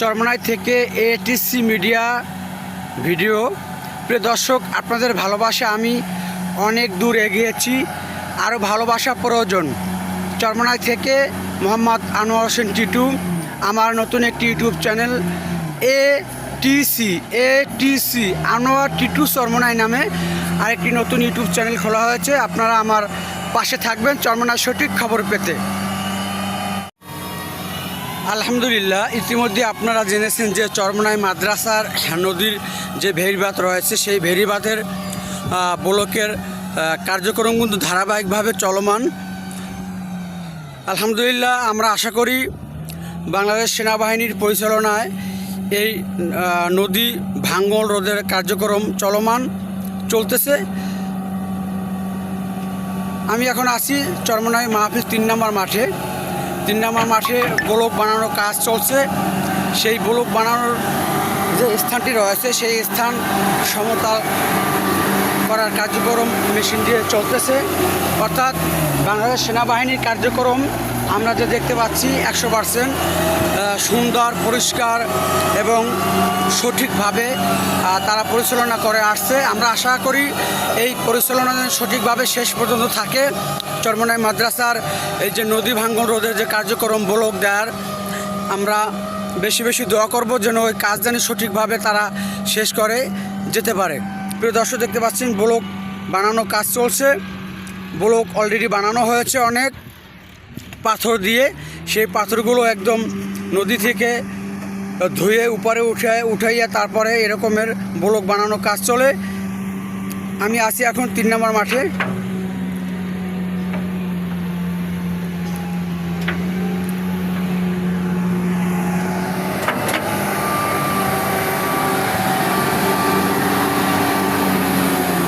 চরমনাই থেকে ATC media video. প্রিয় দর্শক, আপনাদের ভালোবাসা আমি অনেক দূর এগিয়েছি, আরও ভালোবাসা প্রয়োজন। চরমনাই থেকে মোহাম্মদ আনোয়ার হোসেন টিটু, আমার নতুন একটি YouTube channel A T C A T C Anwar Titu Charmonai নামে আরেকটি নতুন ইউটিউব চ্যানেল খোলা হয়েছে। আপনারা আমার পাশে থাকবেন চরমনার সঠিক খবর পেতে। আলহামদুলিল্লাহ, ইতিমধ্যে আপনারা জেনেছেন যে চরমনাই মাদ্রাসার নদীর যে ভেরিবাঁধ রয়েছে, সেই ভেরিবাঁধের ব্লকের কার্যক্রম কিন্তু ধারাবাহিকভাবে চলমান। আলহামদুলিল্লাহ, আমরা আশা করি বাংলাদেশ সেনাবাহিনীর পরিচালনায় এই নদী ভাঙ্গল রোধের কার্যক্রম চলমান, চলতেছে। আমি এখন আছি চরমনাই মাহফিজ তিন নম্বর মাঠে। তিন নম্বর মাঠে গোলক বানানোর কাজ চলছে। সেই গোলক বানানোর যে স্থানটি রয়েছে, সেই স্থান সমতল করার কার্যক্রম মেশিন দিয়ে চলতেছে। অর্থাৎ বাংলাদেশ সেনাবাহিনীর কার্যক্রম আমরা যে দেখতে পাচ্ছি একশো পার্সেন্ট সুন্দর, পরিষ্কার এবং সঠিকভাবে তারা পরিচালনা করে আসছে। আমরা আশা করি এই পরিচালনা সঠিকভাবে শেষ পর্যন্ত থাকে। চরমনাই মাদ্রাসার এই যে নদী ভাঙ্গন রোধের যে কার্যক্রম ব্লক দেওয়ার আমরা বেশি বেশি দোয়া করব যেন ওই কাজ যেন সঠিকভাবে তারা শেষ করে যেতে পারে। প্রিয় দর্শক, দেখতে পাচ্ছেন ব্লক বানানো কাজ চলছে। ব্লক অলরেডি বানানো হয়েছে অনেক। পাথর দিয়ে সেই পাথরগুলো একদম নদী থেকে ধুয়ে উপরে উঠে উঠাইয়া তারপরে এরকমের ব্লক বানানো কাজ চলে। আমি আছি এখন তিন নম্বর মাঠে।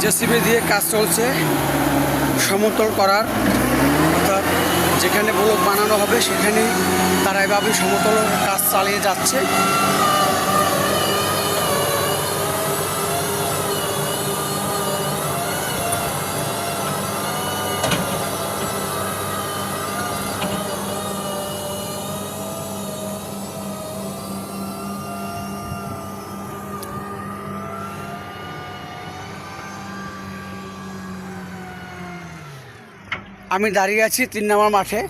জেসিবি দিয়ে কাজ চলছে। সমতল করার যেখানে ব্লক বানানো হবে সেখানে তারা এভাবে সমতল কাজ চালিয়ে যাচ্ছে। আমি দাঁড়িয়ে আছি তিন নম্বর মাঠে।